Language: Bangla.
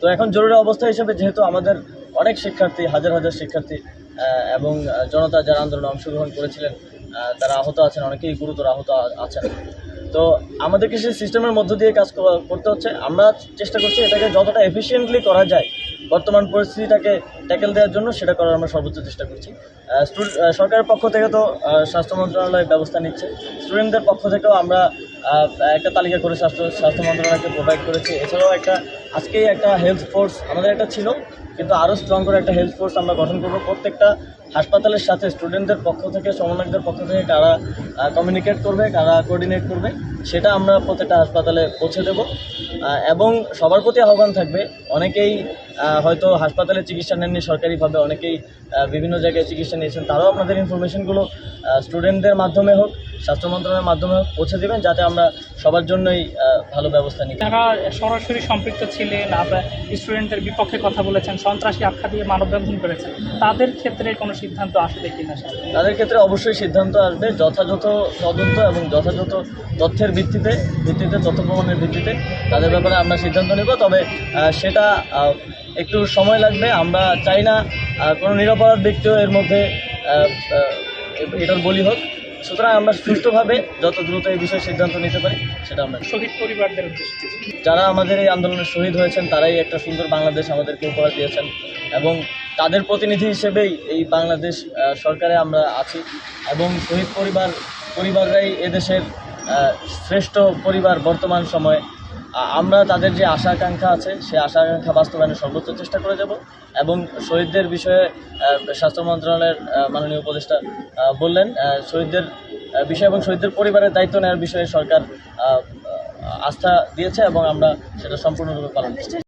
তো এখন জরুরি অবস্থা হিসেবে যেহেতু আমাদের অনেক শিক্ষার্থী, হাজার হাজার শিক্ষার্থী এবং জনতা যারা আন্দোলনে অংশগ্রহণ করেছিলেন তারা আহত আছেন, অনেকেই গুরুতর আহত আছেন। তো আমাদেরকে সেই সিস্টেমের মধ্য দিয়ে কাজ করতে হচ্ছে। আমরা চেষ্টা করছি এটাকে যতটা এফিসিয়েন্টলি করা যায়, বর্তমান পরিস্থিতিটাকে ট্যাকেল দেওয়ার জন্য সেটা করার আমরা সর্বোচ্চ চেষ্টা করছি। সরকারের পক্ষ থেকে তো স্বাস্থ্য মন্ত্রণালয় ব্যবস্থা নিচ্ছে। স্টুডেন্টদের পক্ষ থেকেও আমরা একটা তালিকা করে স্বাস্থ্য স্বাস্থ্য মন্ত্রণালয়কে প্রোভাইড করেছে। এছাড়াও একটা, আজকেই একটা হেলথ ফোর্স আমাদের একটা ছিল, কিন্তু আরও স্ট্রং করে একটা হেলথ ফোর্স আমরা গঠন করব। প্রত্যেকটা হাসপাতালের সাথে স্টুডেন্টদের পক্ষ থেকে, সমন্বয়কদের পক্ষ থেকে কারা কমিউনিকেট করবে, কারা কোঅর্ডিনেট করবে, সেটা আমরা প্রত্যেকটা হাসপাতালে পৌঁছে দেব। এবং সবার প্রতি আহ্বান থাকবে, অনেকেই হয়তো হাসপাতালে চিকিৎসা নেননি সরকারিভাবে, অনেকেই বিভিন্ন জায়গায় চিকিৎসা নিয়েছেন, তারাও আপনাদের ইনফরমেশনগুলো স্টুডেন্টদের মাধ্যমে হোক স্বাস্থ্য মন্ত্রণালয়ের মাধ্যমে পৌঁছে দেবেন যাতে আমরা সবার জন্যই ভালো ব্যবস্থা নিই তারা সরাসরি সম্পৃক্ত ছিলেন আপনার স্টুডেন্টদের বিপক্ষে কথা বলেছেন সন্ত্রাসী আখ্যা দিয়ে মানববন্ধন করেছেন। তাদের ক্ষেত্রে কোনো সিদ্ধান্ত আসবে কি না তাদের ক্ষেত্রে অবশ্যই সিদ্ধান্ত আসবে যথাযথ তদন্ত এবং যথাযথ তথ্যের ভিত্তিতে ভিত্তিতে তথ্য প্রমাণের ভিত্তিতে তাদের ব্যাপারে আমরা সিদ্ধান্ত নেব। তবে সেটা একটু সময় লাগবে। আমরা চাই না কোনো নিরপরাধ ব্যক্তিও এর মধ্যে এটার বলি হোক। সুতরাং আমরা সুষ্ঠুভাবে যত দ্রুত এই বিষয়ে সিদ্ধান্ত নিতে পারি সেটা আমরা শহীদ পরিবারদের উদ্দেশ্যে। যারা আমাদের এই আন্দোলনে শহীদ হয়েছেন তারাই একটা সুন্দর বাংলাদেশ আমাদেরকে উপহার দিয়েছেন এবং তাদের প্রতিনিধি হিসেবেই এই বাংলাদেশ সরকারে আমরা আছি এবং শহীদ পরিবার পরিবাররাই এদেশের শ্রেষ্ঠ পরিবার বর্তমান সময়ে আমরা তাদের যে আশা আকাঙ্ক্ষা আছে সেই আশা আকাঙ্ক্ষা বাস্তবায়নের সর্বোচ্চ চেষ্টা করে যাব এবং শহীদদের বিষয়ে স্বাস্থ্য মন্ত্রণালয়ের মাননীয় উপদেষ্টা বললেন শহীদদের বিষয় এবং শহীদদের পরিবারের দায়িত্ব নেওয়ার বিষয়ে সরকার আস্থা দিয়েছে এবং আমরা সেটা সম্পূর্ণরূপে পালন করছি।